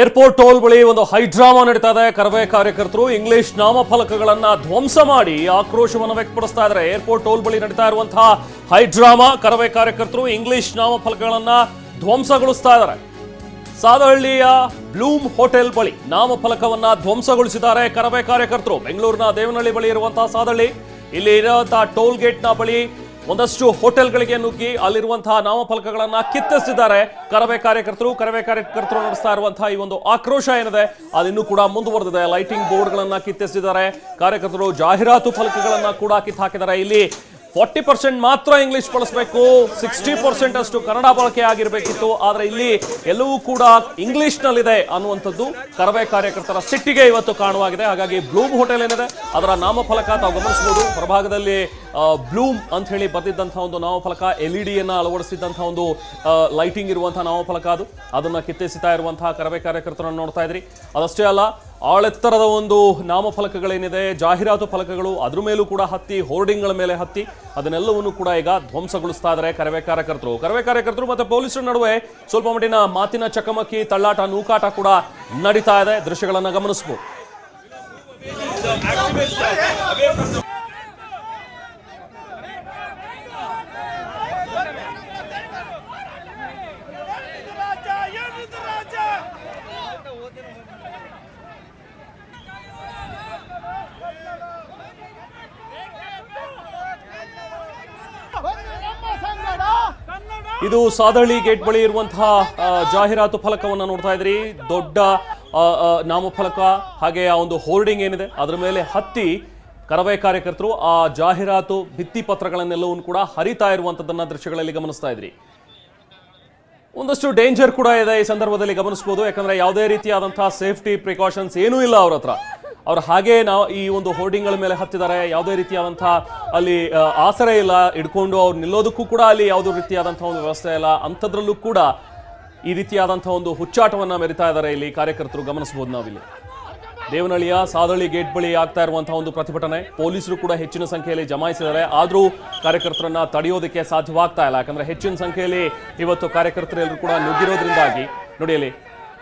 Airport toll ಬಳಿ ಒಂದು high drama ನಡೀತಾ ಇದೆ. ಕರವೇ ಕಾರ್ಯಕರ್ತರು ಇಂಗ್ಲಿಷ್ ನಾಮಫಲಕಗಳನ್ನು ಧ್ವಂಸ ಮಾಡಿ ಆಕ್ರೋಶವನ್ನು ವ್ಯಕ್ತಪಡಿಸ್ತಾ ಇದ್ದಾರೆ. ಏರ್ಪೋರ್ಟ್ ಟೋಲ್ ಬಳಿ ನಡೀತಾ ಇರುವಂತಹ ಹೈಡ್ರಾಮಾ ಕರವೇ ಕಾರ್ಯಕರ್ತರು ಇಂಗ್ಲಿಷ್ ನಾಮಫಲಕಗಳನ್ನು ಧ್ವಂಸಗೊಳಿಸ್ತಾ ಇದ್ದಾರೆ. ಸಾದಹಳ್ಳಿಯ ಬ್ಲೂಮ್ ಹೋಟೆಲ್ ಬಳಿ ನಾಮಫಲಕವನ್ನ ಧ್ವಂಸಗೊಳಿಸಿದ್ದಾರೆ ಕರವೇ ಕಾರ್ಯಕರ್ತರು. ಬೆಂಗಳೂರಿನ ದೇವನಹಳ್ಳಿ ಬಳಿ ಇರುವಂತಹ ಸಾದಹಳ್ಳಿ. ಇಲ್ಲಿ ಇರುವಂತಹ ಟೋಲ್ ಗೇಟ್ನ ಬಳಿ ಒಂದಷ್ಟು ಹೋಟೆಲ್ಗಳಿಗೆ ನುಗ್ಗಿ ಅಲ್ಲಿರುವಂತಹ ನಾಮಫಲಕಗಳನ್ನ ಕಿತ್ತಿಸಿದ್ದಾರೆ ಕರವೇ ಕಾರ್ಯಕರ್ತರು ಕರವೇ ಕಾರ್ಯಕರ್ತರು ನಡೆಸ್ತಾ ಇರುವಂತಹ ಈ ಒಂದು ಆಕ್ರೋಶ ಏನಿದೆ, ಅದಿನ್ನೂ ಕೂಡ ಮುಂದುವರೆದಿದೆ. ಲೈಟಿಂಗ್ ಬೋರ್ಡ್ಗಳನ್ನ ಕಿತ್ತಿಸಿದ್ದಾರೆ ಕಾರ್ಯಕರ್ತರು ಜಾಹೀರಾತು ಫಲಕಗಳನ್ನ ಕೂಡ ಕಿತ್ತು ಹಾಕಿದ್ದಾರೆ ಇಲ್ಲಿ ಫಾರ್ಟಿ ಪರ್ಸೆಂಟ್ ಮಾತ್ರ ಇಂಗ್ಲಿಷ್ ಬಳಸಬೇಕು, ಸಿಕ್ಸ್ಟಿ ಪರ್ಸೆಂಟ್ ಅಷ್ಟು ಕನ್ನಡ ಬಳಕೆ ಆಗಿರಬೇಕಿತ್ತು. ಆದರೆ ಇಲ್ಲಿ ಎಲ್ಲವೂ ಕೂಡ ಇಂಗ್ಲಿಷ್ ನಲ್ಲಿದೆ ಅನ್ನುವಂಥದ್ದು ಕರವೇ ಕಾರ್ಯಕರ್ತರ ಸಿಟ್ಟಿಗೆ ಇವತ್ತು ಕಾಣುವಾಗಿದೆ. ಹಾಗಾಗಿ ಬ್ಲೂಮ್ ಹೋಟೆಲ್ ಏನಿದೆ, ಅದರ ನಾಮಫಲಕ ತಾವು ಗಮನಿಸಬಹುದು. ಹೊರಭಾಗದಲ್ಲಿ ಬ್ಲೂಮ್ ಅಂತ ಹೇಳಿ ಬರೆದಿದ್ದಂಥ ಒಂದು ನಾಮಫಲಕ, ಎಲ್ ಇ ಡಿಯನ್ನು ಅಳವಡಿಸಿದ್ದಂಥ ಒಂದು ಲೈಟಿಂಗ್ ಇರುವಂತಹ ನಾಮಫಲಕ ಅದು. ಅದನ್ನು ಕಿತ್ತಿಸುತ್ತಾ ಇರುವಂತಹ ಕರವೇ ಕಾರ್ಯಕರ್ತರನ್ನು ನೋಡ್ತಾ ಇದ್ರಿ. ಅದಷ್ಟೇ ಅಲ್ಲ ಆಳೆತ್ತರದ ಒಂದು ನಾಮಫಲಕಗಳೇನಿದೆ, ಜಾಹೀರಾತು ಫಲಕಗಳು ಅದ್ರ ಮೇಲೂ ಕೂಡ ಹತ್ತಿ, ಹೋರ್ಡಿಂಗ್ಗಳ ಮೇಲೆ ಹತ್ತಿ, ಅದನ್ನೆಲ್ಲವನ್ನು ಕೂಡ ಈಗ ಧ್ವಂಸಗೊಳಿಸ್ತಾ ಇದ್ದಾರೆ ಕರವೆ ಕಾರ್ಯಕರ್ತರು. ಕರವೆ ಕಾರ್ಯಕರ್ತರು ಮತ್ತು ಪೊಲೀಸರ ನಡುವೆ ಸ್ವಲ್ಪ ಮಟ್ಟಿನ ಮಾತಿನ ಚಕಮಕಿ, ತಳ್ಳಾಟ, ನೂಕಾಟ ಕೂಡ ನಡೀತಾ ಇದೆ. ದೃಶ್ಯಗಳನ್ನು ಗಮನಿಸಬಹುದು ರಾಜ ಏನಿದು ರಾಜ ನಮ್ಮ ಸಂಗಡ ಕನ್ನಡ ಇದು ಸಾದಹಳ್ಳಿ ಗೇಟ್ ಬಳಿ ಇರುವಂತಹ ಜಾಹೀರಾತು ಫಲಕವನ್ನು ನೋಡ್ತಾ ಇದ್ರಿ. ದೊಡ್ಡ ನಾಮಫಲಕ, ಹಾಗೆ ಆ ಒಂದು ಹೋರ್ಡಿಂಗ್ ಏನಿದೆ, ಅದರ ಮೇಲೆ ಹತ್ತಿ ಕರವೇ ಕಾರ್ಯಕರ್ತರು ಆ ಜಾಹೀರಾತು ಭಿತ್ತಿ ಪತ್ರಗಳನ್ನೆಲ್ಲವನ್ನು ಕೂಡ ಹರಿತಾ ಇರುವಂತದನ್ನ ದೃಶ್ಯಗಳಲ್ಲಿ ಗಮನಿಸ್ತಾ ಇದ್ರಿ. ಒಂದಷ್ಟು ಡೇಂಜರ್ ಕೂಡ ಇದೆ ಈ ಸಂದರ್ಭದಲ್ಲಿ ಗಮನಿಸಬಹುದು ಯಾಕಂದ್ರೆ ಯಾವುದೇ ರೀತಿಯಾದಂತಹ ಸೇಫ್ಟಿ ಪ್ರಿಕಾಷನ್ಸ್ ಏನೂ ಇಲ್ಲ ಅವ್ರ ಅವ್ರು ಹಾಗೆ ನಾವು ಈ ಒಂದು ಹೋರ್ಡಿಂಗ್ಗಳ ಮೇಲೆ ಹತ್ತಿದ್ದಾರೆ ಯಾವುದೇ ರೀತಿಯಾದಂಥ ಅಲ್ಲಿ ಆಸರೆ ಇಲ್ಲ ಇಡ್ಕೊಂಡು ಅವ್ರು ನಿಲ್ಲೋದಕ್ಕೂ ಕೂಡ ಅಲ್ಲಿ ಯಾವುದೇ ರೀತಿಯಾದಂಥ ಒಂದು ವ್ಯವಸ್ಥೆ ಇಲ್ಲ. ಅಂಥದ್ರಲ್ಲೂ ಕೂಡ ಈ ರೀತಿಯಾದಂಥ ಒಂದು ಹುಚ್ಚಾಟವನ್ನು ಮೆರಿತಾ ಇದ್ದಾರೆ ಇಲ್ಲಿ ಕಾರ್ಯಕರ್ತರು. ಗಮನಿಸಬಹುದು ನಾವಿಲ್ಲಿ. ದೇವನಹಳ್ಳಿಯ ಸಾದಳ್ಳಿ ಗೇಟ್ ಬಳಿ ಆಗ್ತಾ ಇರುವಂತಹ ಒಂದು ಪ್ರತಿಭಟನೆ. ಪೊಲೀಸರು ಕೂಡ ಹೆಚ್ಚಿನ ಸಂಖ್ಯೆಯಲ್ಲಿ ಜಮಾಯಿಸಿದ್ದಾರೆ. ಆದರೂ ಕಾರ್ಯಕರ್ತರನ್ನ ತಡೆಯೋದಕ್ಕೆ ಸಾಧ್ಯವಾಗ್ತಾ ಇಲ್ಲ. ಯಾಕಂದ್ರೆ ಹೆಚ್ಚಿನ ಸಂಖ್ಯೆಯಲ್ಲಿ ಇವತ್ತು ಕಾರ್ಯಕರ್ತರೆಲ್ಲರೂ ಕೂಡ ನುಗ್ಗಿರೋದ್ರಿಂದಾಗಿ. ನೋಡಿ ಅಲ್ಲಿ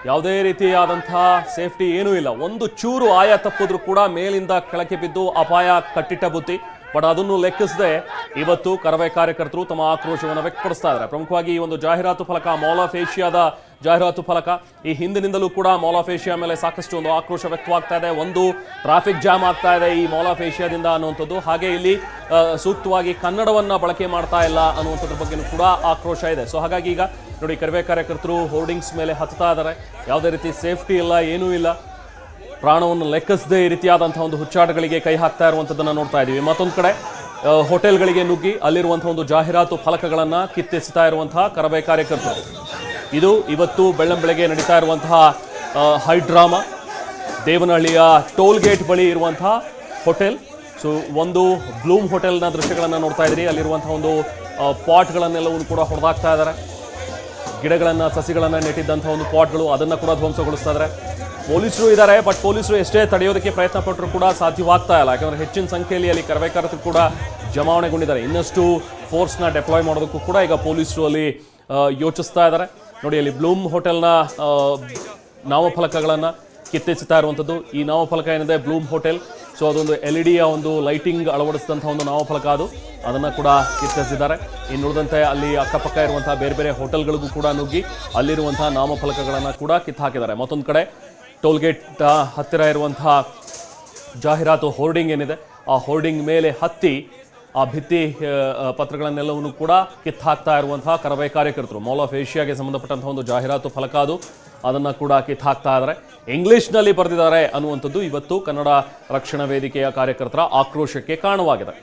ಯಾವುದೇ ರೀತಿಯಾದಂತಹ ಸೇಫ್ಟಿ ಏನೂ ಇಲ್ಲ. ಒಂದು ಚೂರು ಆಯ ತಪ್ಪಿದ್ರು ಕೂಡ ಮೇಲಿಂದ ಕೆಳಕ್ಕೆ ಬಿದ್ದು ಅಪಾಯ ಕಟ್ಟಿಟ್ಟ ಬುತ್ತಿ ಬಟ್ ಅದನ್ನು ಲೆಕ್ಕಿಸದೆ ಇವತ್ತು ಕರವೇ ಕಾರ್ಯಕರ್ತರು ತಮ್ಮ ಆಕ್ರೋಶವನ್ನು ವ್ಯಕ್ತಪಡಿಸ್ತಾ ಇದ್ದಾರೆ. ಪ್ರಮುಖವಾಗಿ ಈ ಒಂದು ಜಾಹೀರಾತು ಫಲಕ ಮಾಲ್ ಆಫ್ ಏಷ್ಯಾದ ಜಾಹೀರಾತು ಫಲಕ. ಈ ಹಿಂದಿನಿಂದಲೂ ಕೂಡ ಮಾಲ್ ಆಫ್ ಏಷ್ಯಾ ಮೇಲೆ ಸಾಕಷ್ಟು ಒಂದು ಆಕ್ರೋಶ ವ್ಯಕ್ತವಾಗ್ತಾ ಇದೆ. ಒಂದು ಟ್ರಾಫಿಕ್ ಜಾಮ್ ಆಗ್ತಾ ಇದೆ ಈ ಮಾಲ್ ಆಫ್ ಏಷ್ಯಾದಿಂದ ಅನ್ನುವಂಥದ್ದು. ಹಾಗೆ ಇಲ್ಲಿ ಸೂಕ್ತವಾಗಿ ಕನ್ನಡವನ್ನು ಬಳಕೆ ಮಾಡ್ತಾ ಇಲ್ಲ ಅನ್ನುವಂಥದ್ರ ಬಗ್ಗೆನೂ ಕೂಡ ಆಕ್ರೋಶ ಇದೆ. ಸೊ ಹಾಗಾಗಿ ಈಗ ನೋಡಿ ಕರವೇ ಕಾರ್ಯಕರ್ತರು ಹೋರ್ಡಿಂಗ್ಸ್ ಮೇಲೆ ಹತ್ತಾ ಇದ್ದಾರೆ. ಯಾವುದೇ ರೀತಿ ಸೇಫ್ಟಿ ಇಲ್ಲ, ಏನೂ ಇಲ್ಲ. ಪ್ರಾಣವನ್ನು ಲೆಕ್ಕಿಸದೆ ಈ ರೀತಿಯಾದಂತಹ ಒಂದು ಹುಚ್ಚಾಟಗಳಿಗೆ ಕೈ ಹಾಕ್ತಾ ಇರುವಂಥದ್ದನ್ನು ನೋಡ್ತಾ ಇದ್ದೀವಿ. ಮತ್ತೊಂದು ಕಡೆ ಹೋಟೆಲ್ಗಳಿಗೆ ನುಗ್ಗಿ ಅಲ್ಲಿರುವಂಥ ಒಂದು ಜಾಹೀರಾತು ಫಲಕಗಳನ್ನು ಕಿತ್ತೆಸಿತಾ ಇರುವಂತಹ ಕರವೇ ಕಾರ್ಯಕರ್ತರು. ಇದು ಇವತ್ತು ಬೆಳ್ಳಂಬೆಳಗ್ಗೆ ನಡೀತಾ ಇರುವಂತಹ ಹೈಡ್ರಾಮಾ, ದೇವನಹಳ್ಳಿಯ ಟೋಲ್ ಗೇಟ್ ಬಳಿ ಇರುವಂತಹ ಹೋಟೆಲ್. ಸೊ, ಒಂದು ಬ್ಲೂಮ್ ಹೋಟೆಲ್ನ ದೃಶ್ಯಗಳನ್ನು ನೋಡ್ತಾ ಇದ್ದೀರಿ. ಅಲ್ಲಿರುವಂತಹ ಒಂದು ಪಾಟ್ಗಳನ್ನೆಲ್ಲವನ್ನು ಕೂಡ ಹೊಡೆದಾಕ್ತಾ ಇದ್ದಾರೆ. ಗಿಡಗಳನ್ನು, ಸಸಿಗಳನ್ನು ನೆಟ್ಟಿದ್ದಂಥ ಒಂದು ಪಾಟ್ಗಳು ಅದನ್ನು ಕೂಡ ಧ್ವಂಸಗೊಳಿಸ್ತಾ ಇದ್ದಾರೆ. ಪೊಲೀಸರು ಇದ್ದಾರೆ, ಬಟ್ ಪೊಲೀಸರು ಎಷ್ಟೇ ತಡೆಯೋದಕ್ಕೆ ಪ್ರಯತ್ನ ಪಟ್ಟರು ಕೂಡ ಸಾಧ್ಯವಾಗ್ತಾ ಇಲ್ಲ. ಯಾಕಂದರೆ ಹೆಚ್ಚಿನ ಸಂಖ್ಯೆಯಲ್ಲಿ ಅಲ್ಲಿ ಕರವೇಕಾರರು ಕೂಡ ಜಮಾವಣೆಗೊಂಡಿದ್ದಾರೆ. ಇನ್ನಷ್ಟು ಫೋರ್ಸ್ನ ಡೆಪ್ಲಾಯ್ ಮಾಡೋದಕ್ಕೂ ಕೂಡ ಈಗ ಪೊಲೀಸರು ಅಲ್ಲಿ ಯೋಚಿಸ್ತಾ ಇದ್ದಾರೆ. ನೋಡಿ, ಅಲ್ಲಿ ಬ್ಲೂಮ್ ಹೋಟೆಲ್ನ ನಾಮಫಲಕಗಳನ್ನು ಕಿತ್ತೆಸಿತಾ ಇರುವಂಥದ್ದು. ಈ ನಾಮಫಲಕ ಏನಿದೆ? Bloom hotel. ಸೊ, ಅದೊಂದು ಎಲ್ ಇ ಡಿಯ ಒಂದು ಲೈಟಿಂಗ್ ಅಳವಡಿಸಿದಂಥ ಒಂದು ನಾಮಫಲಕ ಅದು. ಅದನ್ನು ಕೂಡ ಕಿತ್ತೆಸಿದ್ದಾರೆ ಇನ್ನು ಉಳಿದಂತೆ ಅಲ್ಲಿ ಅಕ್ಕಪಕ್ಕ ಇರುವಂಥ ಬೇರೆ ಬೇರೆ ಹೋಟೆಲ್ಗಳಿಗೂ ಕೂಡ ನುಗ್ಗಿ ಅಲ್ಲಿರುವಂಥ ನಾಮಫಲಕಗಳನ್ನು ಕೂಡ ಕಿತ್ತು ಹಾಕಿದ್ದಾರೆ ಮತ್ತೊಂದು ಕಡೆ ಟೋಲ್ಗೇಟ್ ಹತ್ತಿರ ಇರುವಂಥ ಜಾಹೀರಾತು ಹೋರ್ಡಿಂಗ್ ಏನಿದೆ? ಆ ಹೋರ್ಡಿಂಗ್ ಮೇಲೆ ಹತ್ತಿ ಆ ಭಿತ್ತಿ ಪತ್ರಗಳನ್ನೆಲ್ಲವನ್ನು ಕೂಡ ಕಿತ್ತಾಕ್ತಾ ಇರುವಂತಹ ಕರವೇ ಕಾರ್ಯಕರ್ತರು. ಮಾಲ್ ಆಫ್ ಏಷ್ಯಾಗೆ ಸಂಬಂಧಪಟ್ಟಂತಹ ಒಂದು ಜಾಹೀರಾತು ಫಲಕ ಅದು ಅದನ್ನು ಕೂಡ ಕಿತ್ತಾಕ್ತಾ ಇದ್ದಾರೆ ಇಂಗ್ಲಿಷ್ನಲ್ಲಿ ಬರೆದಿದ್ದಾರೆ ಅನ್ನುವಂಥದ್ದು ಇವತ್ತು ಕನ್ನಡ ರಕ್ಷಣಾ ವೇದಿಕೆಯ ಕಾರ್ಯಕರ್ತರ ಆಕ್ರೋಶಕ್ಕೆ ಕಾರಣವಾಗಿದೆ.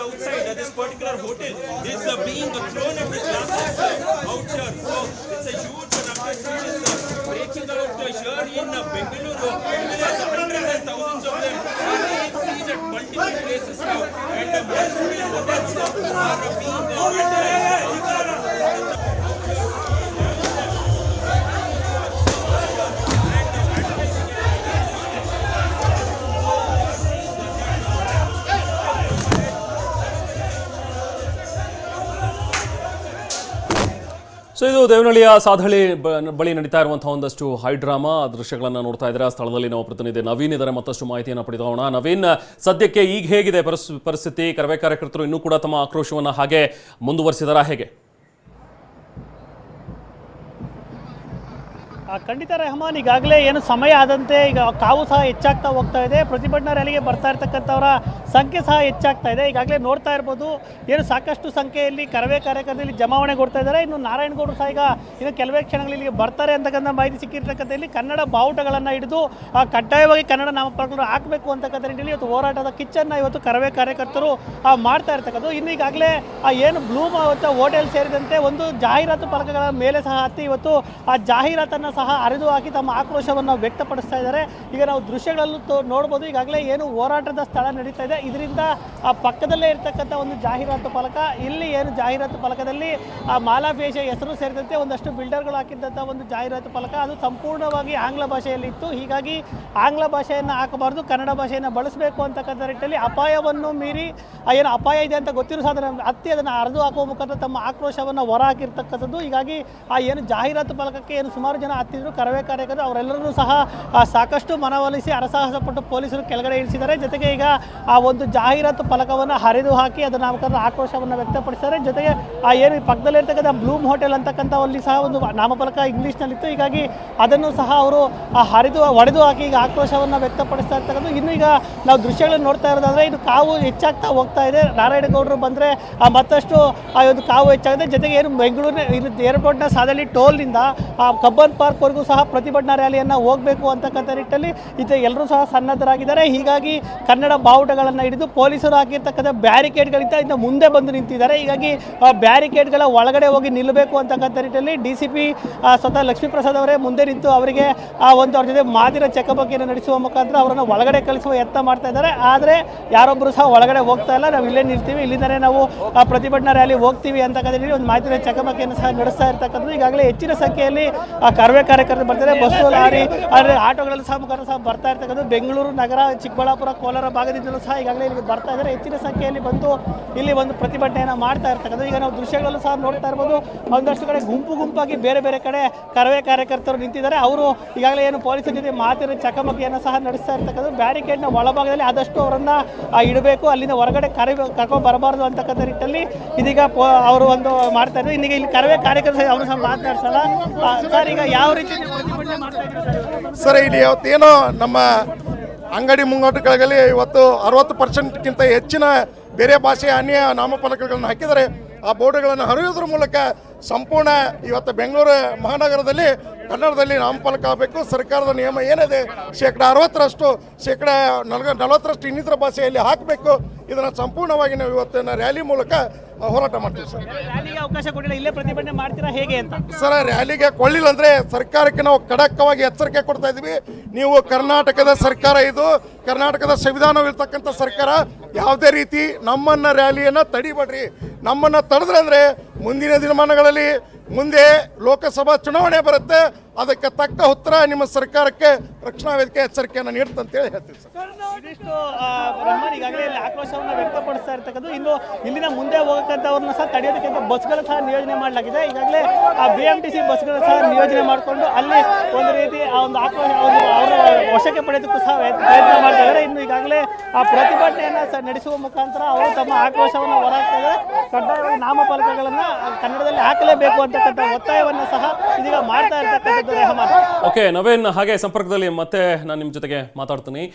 outside at this particular hotel is uh, being thrown at this glasses uh, out here. So it's a huge ruckus which is uh, breaking out uh, here in uh, Bengaluru. There are hundreds and thousands of them. They are seen at multiple places now. And uh, multiple hotels uh, are so ಇದು ದೇವನಹಳ್ಳಿಯ ಸಾಧಳಿ ಬಳಿ ನಡೀತಾ ಇರುವಂತಹ ಒಂದಷ್ಟು high drama ದೃಶ್ಯಗಳನ್ನ ನೋಡ್ತಾ ಇದ್ದಾರೆ? ಆ ಸ್ಥಳದಲ್ಲಿ ನಾವು ಪ್ರತಿನಿಧಿ ನವೀನ್ ಇದ್ದಾರೆ, ಮತ್ತಷ್ಟು ಮಾಹಿತಿಯನ್ನು ಪಡೆದೋಣ ನವೀನ್, ಸದ್ಯಕ್ಕೆ ಈಗ ಹೇಗಿದೆ ಪರಿಸ್- ಪರಿಸ್ಥಿತಿ? ಕರವೇ ಕಾರ್ಯಕರ್ತರು ಇನ್ನೂ ಕೂಡ ತಮ್ಮ ಆಕ್ರೋಶವನ್ನು ಹಾಗೆ ಮುಂದುವರಿಸಿದಾರಾ? ಹೇಗೆ? ಖಂಡಿತ ರೆಹಮಾನ್, ಈಗಾಗಲೇ ಏನು ಸಮಯ ಆದಂತೆ ಈಗ ಕಾವು ಸಹ ಹೆಚ್ಚಾಗ್ತಾ ಹೋಗ್ತಾ ಇದೆ. ಪ್ರತಿಭಟನಾ ರ್ಯಾಲಿಗೆ ಬರ್ತಾ ಇರ್ತಕ್ಕಂಥವರ ಸಂಖ್ಯೆ ಸಹ ಹೆಚ್ಚಾಗ್ತಾ ಇದೆ. ಈಗಾಗಲೇ ನೋಡ್ತಾ ಇರ್ಬೋದು, ಏನು ಸಾಕಷ್ಟು ಸಂಖ್ಯೆಯಲ್ಲಿ ಕರವೇ ಜಮಾವಣೆ ಕೊಡ್ತಾ ಇದ್ದಾರೆ. ಇನ್ನು ನಾರಾಯಣಗೌಡರು ಸಹ ಈಗ ಇನ್ನು ಕೆಲವೇ ಕ್ಷಣಗಳಲ್ಲಿ ಇಲ್ಲಿಗೆ ಬರ್ತಾರೆ ಅಂತಕ್ಕಂಥ ಮಾಹಿತಿ ಸಿಕ್ಕಿರ್ತಕ್ಕಂಥಲ್ಲಿ ಕನ್ನಡ ಬಾವುಟಗಳನ್ನು ಹಿಡಿದು ಕಡ್ಡಾಯವಾಗಿ ಕನ್ನಡ ನಾಮಫಲಕಗಳನ್ನು ಹಾಕಬೇಕು ಅಂತಕ್ಕಂಥ ಇವತ್ತು ಹೋರಾಟದ ಕಿಚ್ಚನ್ನು ಇವತ್ತು ಕರವೇ ಕಾರ್ಯಕರ್ತರು ಮಾಡ್ತಾ ಇರ್ತಕ್ಕಂಥದ್ದು. ಇನ್ನು ಈಗಾಗಲೇ, ಆ, ಏನು ಬ್ಲೂಮ್ ಮತ್ತು ಹೋಟೆಲ್ ಸೇರಿದಂತೆ ಒಂದು ಜಾಹೀರಾತು ಫಲಕಗಳ ಮೇಲೆ ಸಹ ಹತ್ತಿ ಇವತ್ತು, ಆ, ಜಾಹೀರಾತನ್ನು ಸಹ ಹರಿದು ಹಾಕಿ ತಮ್ಮ ಆಕ್ರೋಶವನ್ನು ವ್ಯಕ್ತಪಡಿಸ್ತಾ ಇದ್ದಾರೆ. ಈಗ ನಾವು ದೃಶ್ಯಗಳಲ್ಲೂ ತೋ- ನೋಡ್ಬೋದು. ಈಗಾಗಲೇ ಏನು ಹೋರಾಟದ ಸ್ಥಳ ನಡೀತಾ ಇದೆ. ಇದರಿಂದ, ಆ, ಪಕ್ಕದಲ್ಲೇ ಇರತಕ್ಕಂಥ ಒಂದು ಜಾಹೀರಾತು ಫಲಕ, ಇಲ್ಲಿ ಏನು ಜಾಹೀರಾತು ಫಲಕದಲ್ಲಿ, ಆ ಮಾಲಾಭೇಷ ಹೆಸರು ಸೇರಿದಂತೆ ಒಂದಷ್ಟು ಬಿಲ್ಡರ್ಗಳು ಹಾಕಿದ್ದಂಥ ಒಂದು ಜಾಹೀರಾತು ಫಲಕ, ಅದು ಸಂಪೂರ್ಣವಾಗಿ ಆಂಗ್ಲ ಭಾಷೆಯಲ್ಲಿತ್ತು ಹೀಗಾಗಿ ಆಂಗ್ಲ ಭಾಷೆಯನ್ನು ಹಾಕಬಾರ್ದು, ಕನ್ನಡ ಭಾಷೆಯನ್ನು ಬಳಸಬೇಕು ಅಂತಕ್ಕಂಥ ನಿಟ್ಟಿನಲ್ಲಿ ಅಪಾಯವನ್ನು ಮೀರಿ ಏನು ಅಪಾಯ ಇದೆ ಅಂತ ಗೊತ್ತಿರೋ ಸಾಧನ ಅತ್ತಿ ಅದನ್ನು ಹರಿದು ಹಾಕುವ ಮುಖಾಂತರ ತಮ್ಮ ಆಕ್ರೋಶವನ್ನು ಹೊರ ಹಾಕಿರ್ತಕ್ಕಂಥದ್ದು ಹೀಗಾಗಿ, ಆ, ಏನು ಜಾಹೀರಾತು ಫಲಕಕ್ಕೆ ಏನು ಸುಮಾರು ಜನ ಹತ್ತಿದ್ರು ಕರವೇ ಕಾರ್ಯಕರ್ತರು ಅವರೆಲ್ಲರೂ ಸಹ ಸಾಕಷ್ಟು ಮನವೊಲಿಸಿ ಅರಸಾಹಸಪಟ್ಟು ಪೊಲೀಸರು ಕೆಳಗಡೆ ಇಳಿಸಿದ್ದಾರೆ. ಜೊತೆಗೆ ಈಗ ಆ ಒಂದು ಜಾಹೀರಾತು ಫಲಕವನ್ನು ಹರಿದು ಹಾಕಿ ಅದರ ಅವಕಾಶ ಆಕ್ರೋಶವನ್ನು ವ್ಯಕ್ತಪಡಿಸಿದ್ದಾರೆ. ಜೊತೆಗೆ ಆ ಏನು ಪಕ್ಕದಲ್ಲಿ ಪಕ್ಕದಲ್ಲಿರ್ತಕ್ಕಂಥ ಬ್ಲೂಮ್ ಹೋಟೆಲ್ ಅಂತಕ್ಕಂಥ ಅಲ್ಲಿ ಸಹ ಒಂದು ನಾಮಫಲಕ ಇಂಗ್ಲೀಷ್ನಲ್ಲಿತ್ತು. ಹೀಗಾಗಿ ಅದನ್ನು ಸಹ ಅವರು, ಆ, ಹರಿದು, ಒಡೆದು ಹಾಕಿ ಈಗ ಆಕ್ರೋಶವನ್ನು ವ್ಯಕ್ತಪಡಿಸ್ತಾ ಇರ್ತಕ್ಕಂಥ ಇನ್ನು ಈಗ ನಾವು ದೃಶ್ಯಗಳನ್ನು ನೋಡ್ತಾ ಇರೋದಾದ್ರೆ, ಇದು ಕಾವು ಹೆಚ್ಚಾಗ್ತಾ ಹೋಗ್ತಾ ಇದೆ. ನಾರಾಯಣಗೌಡರು ಬಂದರೆ ಮತ್ತಷ್ಟು ಆ ಒಂದು ಕಾವು ಹೆಚ್ಚಾಗಿದೆ. ಜೊತೆಗೆ ಏನು ಬೆಂಗಳೂರಿನ ಇಲ್ಲಿ ಏರ್ಪೋರ್ಟ್ನ ಸಾದಲ್ಲಿ ಟೋಲ್ನಿಂದ, ಆ, ಕಬ್ಬನ್ ಪಾರ್ಕ್ವರೆಗೂ ಸಹ ಪ್ರತಿಭಟನಾ ರ್ಯಾಲಿಯನ್ನು ಹೋಗಬೇಕು ಅಂತಕ್ಕಂಥ ನಿಟ್ಟಲ್ಲಿ ಇದು ಎಲ್ಲರೂ ಸಹ ಸನ್ನದ್ಧರಾಗಿದ್ದಾರೆ. ಹೀಗಾಗಿ ಕನ್ನಡ ಬಾವುಟಗಳನ್ನು ಹಿಡಿದು ಪೊಲೀಸರು ಹಾಕಿರ್ತಕ್ಕಂಥ ಬ್ಯಾರಿಕೇಡ್ಗಳಿಂದ ಇನ್ನು ಮುಂದೆ ಬಂದು ನಿಂತಿದ್ದಾರೆ. ಹೀಗಾಗಿ ಬ್ಯಾರಿಕೇಡ್ಗಳ ಒಳಗಡೆ ಹೋಗಿ ನಿಲ್ಲಬೇಕು ಅಂತಕ್ಕಂಥ ನಿಟ್ಟಲ್ಲಿ ಡಿ ಸಿ ಪಿ ಸ್ವತಃ ಲಕ್ಷ್ಮೀಪ್ರಸಾದ್ ಅವರೇ ಮುಂದೆ ನಿಂತು ಅವರಿಗೆ, ಆ, ಒಂದು ಅವ್ರ ಜೊತೆ ಮಾತಿನ ಚಕಮಕಿಯನ್ನು ನಡೆಸುವ ಮುಖಾಂತರ ಅವರನ್ನು ಒಳಗಡೆ ಕಳಿಸುವ ಯತ್ನ ಮಾಡ್ತಾ ಇದ್ದಾರೆ. ಆದರೆ ಯಾರೊಬ್ಬರು ಸಹ ಒಳಗಡೆ ಹೋಗ್ತಾ ಇಲ್ಲ. ನಾವು ಇಲ್ಲೇ ನಿಲ್ತೀವಿ. ಇಲ್ಲಿಂದಲೇ ನಾವು ಪ್ರತಿಭಟನಾ ರ್ಯಾಲಿ ಹೋಗ್ತೀವಿ ಅಂತಕ್ಕಂಥ ಒಂದು ಮಾತಿನ ಚಕಮಕಿಯನ್ನು ಸಹ ನಡೆಸ್ತಾ ಇರ್ತಕ್ಕಂಥದ್ದು. ಈಗಾಗಲೇ ಹೆಚ್ಚಿನ ಸಂಖ್ಯೆಯಲ್ಲಿ, ಆ ಕರವೇ ಕಾರ್ಯಕರ್ತರು ಬರ್ತಾರೆ. ಬಸ್ಸು ಲಾರಿ ಆದರೆ ಆಟೋಗಳಲ್ಲಿ ಸಹ ಮುಖಾಂತರ ಸಹ ಬರ್ತಾ ಇರ್ತಕ್ಕಂಥ ಬೆಂಗಳೂರು ನಗರ, ಚಿಕ್ಕಬಳ್ಳಾಪುರ, ಕೋಲಾರ ಭಾಗದಿಂದಲೂ ಸಹ ಈಗಾಗಲೇ ಇಲ್ಲಿಗೆ ಬರ್ತಾ ಇದ್ದಾರೆ. ಹೆಚ್ಚಿನ ಸಂಖ್ಯೆಯಲ್ಲಿ ಬಂದು ಇಲ್ಲಿ ಒಂದು ಪ್ರತಿಭಟನೆಯನ್ನು ಮಾಡ್ತಾ ಇರ್ತಕ್ಕಂಥ ಈಗ ನಾವು ದೃಶ್ಯಗಳಲ್ಲೂ ಸಹ ನೋಡ್ತಾ ಇರ್ಬೋದು. ಒಂದಷ್ಟು ಕಡೆ ಗುಂಪು ಗುಂಪಾಗಿ ಬೇರೆ ಬೇರೆ ಕಡೆ ಕರವೇ ಕಾರ್ಯಕರ್ತರು ನಿಂತಿದ್ದಾರೆ. ಅವರು ಈಗಾಗಲೇ ಏನು ಪೊಲೀಸರ ಜೊತೆ ಮಾತಿನ ಚಕಮಕಿಯನ್ನು ಸಹ ನಡೆಸ್ತಾ ಇರ್ತಕ್ಕಂಥದ್ದು. ಬ್ಯಾರಿಕೇಡ್ನ ಒಳಭಾಗದಲ್ಲಿ ಆದಷ್ಟು ಅವರನ್ನು ಇಡಬೇಕು. ಅಲ್ಲಿಂದ ಹೊರಗಡೆ ಕರೆ ಕರ್ಕೊಂಡು ಬರಬಾರ್ದು ಅಂತಕ್ಕಂಥ ನಿಟ್ಟಲ್ಲಿ ಇದೀಗ ಅವರು ಒಂದು ಮಾಡ್ತಾ ಇದ್ದಾರೆ. ಇನ್ನೀಗ ಇಲ್ಲಿ ಕರವೇ ಕಾರ್ಯಕರ್ತರು ಅವರು ಸಹ ಮಾತನಾಡ್ಸಲ್ಲ. ಸರ್, ಈಗ ಯಾವ ಸರ್ ಇಲ್ಲಿ ಇವತ್ತೇನೋ ನಮ್ಮ ಅಂಗಡಿ ಮುಂಗಟ್ಟುಗಳಲ್ಲಿ ಇವತ್ತು ಅರವತ್ತು ಪರ್ಸೆಂಟ್ಗಿಂತ ಹೆಚ್ಚಿನ ಬೇರೆ ಭಾಷೆಯ ಅನ್ಯ ನಾಮಫಲಕಗಳನ್ನು ಹಾಕಿದರೆ ಆ ಬೋರ್ಡ್ಗಳನ್ನು ಹರಿಯೋದ್ರ ಮೂಲಕ ಸಂಪೂರ್ಣ ಇವತ್ತು ಬೆಂಗಳೂರು ಮಹಾನಗರದಲ್ಲಿ ಕನ್ನಡದಲ್ಲಿ ನಾಮಫಲಕ ಆಗಬೇಕು. ಸರ್ಕಾರದ ನಿಯಮ ಏನಿದೆ? ಶೇಕಡ ಅರವತ್ತರಷ್ಟು ಶೇಕಡ ನಲ್ಗ ನಲವತ್ತರಷ್ಟು ಇನ್ನಿತರ ಭಾಷೆಯಲ್ಲಿ ಹಾಕಬೇಕು. ಇದನ್ನು ಸಂಪೂರ್ಣವಾಗಿ ನಾವು ಇವತ್ತಿನ ರ್ಯಾಲಿ ಮೂಲಕ ಹೋರಾಟ ಮಾಡ್ತೀವಿ ಸರ್. ರ್ಯಾಲಿಗೆ ಅವಕಾಶ ಕೊಟ್ಟಿಲ್ಲ. ಇಲ್ಲೇ ಪ್ರತಿಭಟನೆ ಮಾಡ್ತೀರಾ ಹೇಗೆ ಅಂತ? ಸರ್ ರ್ಯಾಲಿಗೆ ಕೊಳ್ಳಿಲ್ಲ ಅಂದರೆ ಸರ್ಕಾರಕ್ಕೆ ನಾವು ಖಡಕ್ಕವಾಗಿ ಎಚ್ಚರಿಕೆ ಕೊಡ್ತಾ ಇದ್ವಿ ನೀವು ಕರ್ನಾಟಕದ ಸರ್ಕಾರ ಇದು. ಕರ್ನಾಟಕದ ಸಂವಿಧಾನವಿರ್ತಕ್ಕಂಥ ಸರ್ಕಾರ. ಯಾವುದೇ ರೀತಿ ನಮ್ಮನ್ನು ರ್ಯಾಲಿಯನ್ನು ತಡಿಬೇಡ್ರಿ. ನಮ್ಮನ್ನು ತಡೆದ್ರೆ ಅಂದ್ರೆ ಮುಂದಿನ ದಿನಮಾನಗಳಲ್ಲಿ ಮುಂದೆ ಲೋಕಸಭಾ ಚುನಾವಣೆ ಬರುತ್ತೆ. ಅದಕ್ಕೆ ತಕ್ಕ ಉತ್ತರ ನಿಮ್ಮ ಸರ್ಕಾರಕ್ಕೆ ರಕ್ಷಣಾ ವೇದಿಕೆ ಎಚ್ಚರಿಕೆಯನ್ನು ನೀಡುತ್ತಂತೇಳಿ ಹೇಳ್ತೀವಿ ಸರ್ ಇದಿಷ್ಟು ರಹಮಾನ್ ಈಗಾಗಲೇ ಇಲ್ಲಿ ಆಕ್ರೋಶವನ್ನು ವ್ಯಕ್ತಪಡಿಸ್ತಾ ಇರ್ತಕ್ಕಂಥದ್ದು. ಇನ್ನು ಇಲ್ಲಿನ ಮುಂದೆ ಹೋಗಕ್ಕಂಥವ್ರನ್ನ ಸಹ ತಡೆಯೋದಕ್ಕಿಂತ ಬಸ್ಗಳು ಸಹ ನಿಯೋಜನೆ ಮಾಡಲಾಗಿದೆ. ಈಗಾಗಲೇ ಆ ಬಿ ಎಂ ಟಿ ಸಿ ಬಸ್ಗಳು ಸಹ ನಿಯೋಜನೆ ಮಾಡಿಕೊಂಡು ಅಲ್ಲಿ ಒಂದು ರೀತಿ ಆ ಒಂದು ಆಕ್ರೋಶ ಒಂದು ಅವರ ವಶಕ್ಕೆ ಪಡೆಯೋದಕ್ಕೂ ಸಹ ಪ್ರಯತ್ನ ಮಾಡ್ತಾ ಇನ್ನು ಈಗಾಗಲೇ ಆ ಪ್ರತಿಭಟನೆಯನ್ನು ಸಹ ನಡೆಸುವ ಮುಖಾಂತರ ಅವರು ತಮ್ಮ ಆಕ್ರೋಶವನ್ನು ಹೊರಹಾಕ್ತಾರೆ ಕಡ್ಡಾಯವಾಗಿ ನಾಮಫಲಕಗಳನ್ನು ಕನ್ನಡದಲ್ಲಿ ಹಾಕಲೇಬೇಕು ಅಂತಕ್ಕಂಥ ಒತ್ತಾಯವನ್ನು ಸಹ ಇದೀಗ ಮಾಡ್ತಾ ಇರ್ತಕ್ಕಂಥದ್ದು ಓಕೆ, ನವೀನ್, ಹಾಗೆ ಸಂಪರ್ಕದಲ್ಲಿ ಮತ್ತೆ ನಾನು ನಿಮ್ಮ ಜೊತೆಗೆ ಮಾತಾಡ್ತೀನಿ.